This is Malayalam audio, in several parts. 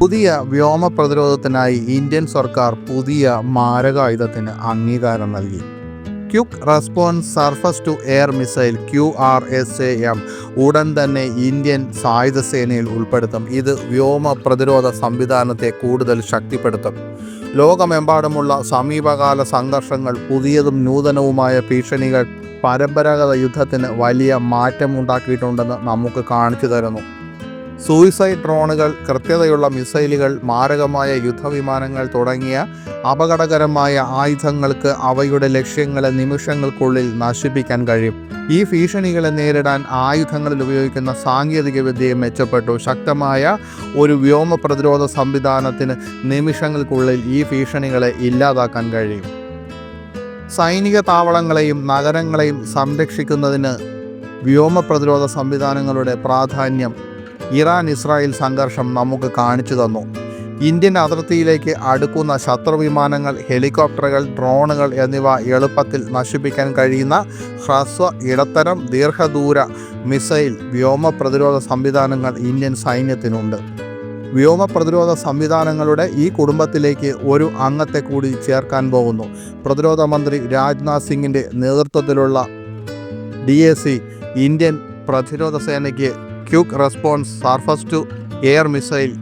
പുതിയ വ്യോമ പ്രതിരോധത്തിനായി ഇന്ത്യൻ സർക്കാർ പുതിയ മാരകായുധത്തിന് അംഗീകാരം നൽകി. Quick response surface to air missile Q R S A M. ഉടൻ തന്നെ ഇന്ത്യൻ സായുധ സേനയിൽ ഉൾപ്പെടുത്തും. ഇത് വ്യോമ പ്രതിരോധ സംവിധാനത്തെ കൂടുതൽ ശക്തിപ്പെടുത്തും. ലോകമെമ്പാടുമുള്ള സമീപകാല സംഘർഷങ്ങൾ പുതിയതും നൂതനവുമായ ഭീഷണികൾ പരമ്പരാഗത യുദ്ധത്തിന് വലിയ മാറ്റമുണ്ടാക്കിയിട്ടുണ്ടെന്ന് നമുക്ക് കാണിച്ചു തരുന്നു. സൂയിസൈഡ് ഡ്രോണുകൾ കൃത്യതയുള്ള മിസൈലുകൾ മാരകമായ യുദ്ധവിമാനങ്ങൾ തുടങ്ങിയ അപകടകരമായ ആയുധങ്ങൾക്ക് അവയുടെ ലക്ഷ്യങ്ങളെ നിമിഷങ്ങൾക്കുള്ളിൽ നശിപ്പിക്കാൻ കഴിയും. ഈ ഭീഷണികളെ നേരിടാൻ ആയുധങ്ങളിൽ ഉപയോഗിക്കുന്ന സാങ്കേതികവിദ്യയെ മെച്ചപ്പെട്ടു. ശക്തമായ ഒരു വ്യോമ പ്രതിരോധ സംവിധാനത്തിന് നിമിഷങ്ങൾക്കുള്ളിൽ ഈ ഭീഷണികളെ ഇല്ലാതാക്കാൻ കഴിയും. സൈനിക താവളങ്ങളെയും നഗരങ്ങളെയും സംരക്ഷിക്കുന്നതിന് വ്യോമ പ്രതിരോധ സംവിധാനങ്ങളുടെ പ്രാധാന്യം ഇറാൻ ഇസ്രായേൽ സംഘർഷം നമുക്ക് കാണിച്ചു തന്നു. ഇന്ത്യൻ അതിർത്തിയിലേക്ക് അടുക്കുന്ന ശത്രുവിമാനങ്ങൾ ഹെലികോപ്റ്ററുകൾ ഡ്രോണുകൾ എന്നിവ എളുപ്പത്തിൽ നശിപ്പിക്കാൻ കഴിയുന്ന ഹ്രസ്വ ഇടത്തരം ദീർഘദൂര മിസൈൽ വ്യോമ പ്രതിരോധ സംവിധാനങ്ങൾ ഇന്ത്യൻ സൈന്യത്തിനുണ്ട്. വ്യോമ പ്രതിരോധ സംവിധാനങ്ങളുടെ ഈ കുടുംബത്തിലേക്ക് ഒരു അംഗത്തെ കൂടി ചേർക്കാൻ പോകുന്നു. പ്രതിരോധ മന്ത്രി രാജ്നാഥ് സിംഗിന്റെ നേതൃത്വത്തിലുള്ള ഡി ഇന്ത്യൻ പ്രതിരോധ സേനയ്ക്ക് quick response surface to air missile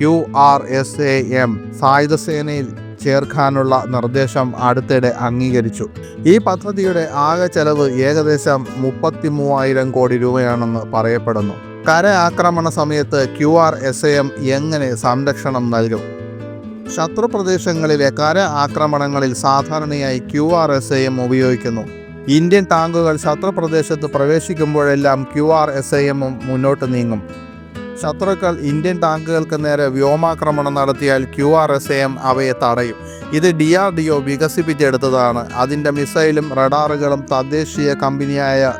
Q R S A M സായുധ സേനയിൽ ചേർക്കാനുള്ള നിർദ്ദേശം അടുത്തിടെ അംഗീകരിച്ചു. ഈ പദ്ധതിയുടെ ആകെ ചെലവ് ഏകദേശം മുപ്പത്തി മൂവായിരം കോടി രൂപയാണെന്ന് പറയപ്പെടുന്നു. കര ആക്രമണ സമയത്ത് ക്യു ആർ എസ് എ എങ്ങനെ സംരക്ഷണം നൽകും? ശത്രു പ്രദേശങ്ങളിലെ കര ആക്രമണങ്ങളിൽ സാധാരണയായി ക്യു ആർ എസ് എം ഉപയോഗിക്കുന്നു. ഇന്ത്യൻ ടാങ്കുകൾ ശത്രുപ്രദേശത്ത് പ്രവേശിക്കുമ്പോഴെല്ലാം ക്യു ആർ എസ് ഐ എമ്മും മുന്നോട്ട് നീങ്ങും. ശത്രുക്കൾ ഇന്ത്യൻ ടാങ്കുകൾക്ക് നേരെ വ്യോമാക്രമണം നടത്തിയാൽ ക്യു ആർ എസ് എം അവയെ തടയും. ഇത് ഡി ആർ ഡി ഒ വികസിപ്പിച്ചെടുത്തതാണ്. അതിന്റെ മിസൈലും റഡാറുകളും തദ്ദേശീയ കമ്പനിയായ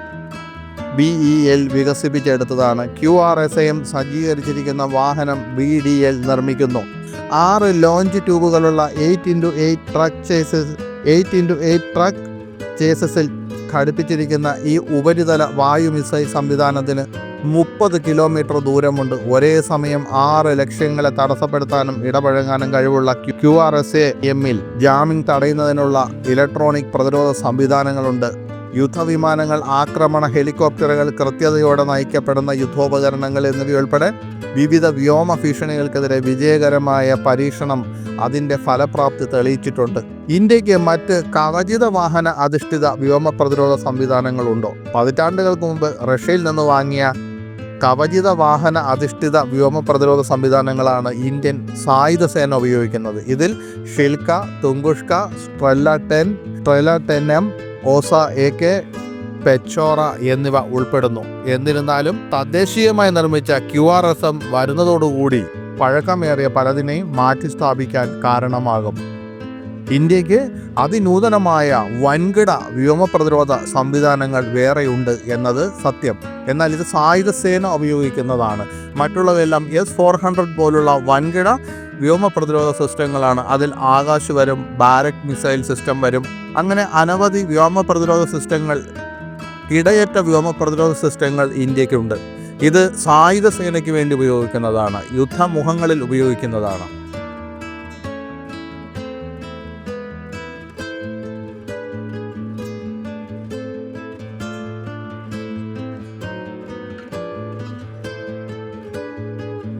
ബി ഇ എൽ വികസിപ്പിച്ചെടുത്തതാണ്. ക്യു ആർ എസ് എം സജ്ജീകരിച്ചിരിക്കുന്ന വാഹനം ബി ഡി എൽ നിർമ്മിക്കുന്നു. ആറ് launch ട്യൂബുകളുള്ള eight into eight truck chassis eight into eight truck ചേസസിൽ ഘടിപ്പിച്ചിരിക്കുന്ന ഈ ഉപരിതല വായു മിസൈൽ സംവിധാനത്തിന് മുപ്പത് കിലോമീറ്റർ ദൂരമുണ്ട്. ഒരേ സമയം ആറ് ലക്ഷ്യങ്ങളെ തടസ്സപ്പെടുത്താനും ഇടപഴകാനും കഴിവുള്ള ക്യു ആർ എസ് എ എമ്മിൽ ജാമിംഗ് തടയുന്നതിനുള്ള ഇലക്ട്രോണിക് പ്രതിരോധ സംവിധാനങ്ങളുണ്ട്. യുദ്ധവിമാനങ്ങൾ ആക്രമണ ഹെലികോപ്റ്ററുകൾ കൃത്യതയോടെ നയിക്കപ്പെടുന്ന യുദ്ധോപകരണങ്ങൾ എന്നിവയുൾപ്പെടെ വിവിധ വ്യോമ ഭീഷണികൾക്കെതിരെ വിജയകരമായ പരീക്ഷണം അതിന്റെ ഫലപ്രാപ്തി തെളിയിച്ചിട്ടുണ്ട്. ഇന്ത്യയ്ക്ക് മറ്റ് കവചിത വാഹന അധിഷ്ഠിത വ്യോമ പ്രതിരോധ സംവിധാനങ്ങളുണ്ടോ? പതിറ്റാണ്ടുകൾക്ക് മുമ്പ് റഷ്യയിൽ നിന്ന് വാങ്ങിയ കവചിത വാഹന അധിഷ്ഠിത വ്യോമ പ്രതിരോധ സംവിധാനങ്ങളാണ് ഇന്ത്യൻ സായുധ സേന ഉപയോഗിക്കുന്നത്. ഇതിൽ Shilka Tunguska Strela ten Strela ten M Osa A K Pechora എന്നിവ ഉൾപ്പെടുന്നു. എന്നിരുന്നാലും തദ്ദേശീയമായി നിർമ്മിച്ച ക്യു ആർ എസ് എം വരുന്നതോടുകൂടി പഴക്കമേറിയ പലതിനെയും മാറ്റി സ്ഥാപിക്കാൻ കാരണമാകും. ഇന്ത്യയ്ക്ക് അതിനൂതനമായ വൻകിട വ്യോമ പ്രതിരോധ സംവിധാനങ്ങൾ വേറെയുണ്ട് എന്നത് സത്യം. എന്നാൽ ഇത് സായുധ സേന ഉപയോഗിക്കുന്നതാണ്. മറ്റുള്ളവയെല്ലാം എസ് ഫോർ ഹൺഡ്രഡ് പോലുള്ള വൻകിട വ്യോമ പ്രതിരോധ സിസ്റ്റങ്ങളാണ്. അതിൽ ആകാശ് വരും ബാരക് മിസൈൽ സിസ്റ്റം വരും. അങ്ങനെ അനവധി വ്യോമ പ്രതിരോധ സിസ്റ്റങ്ങൾ ഇടയറ്റ വ്യോമ പ്രതിരോധ സിസ്റ്റങ്ങൾ ഇന്ത്യക്കുണ്ട് ഇത് സായുധ സേനയ്ക്ക് വേണ്ടി ഉപയോഗിക്കുന്നതാണ്. യുദ്ധമുഖങ്ങളിൽ ഉപയോഗിക്കുന്നതാണ്.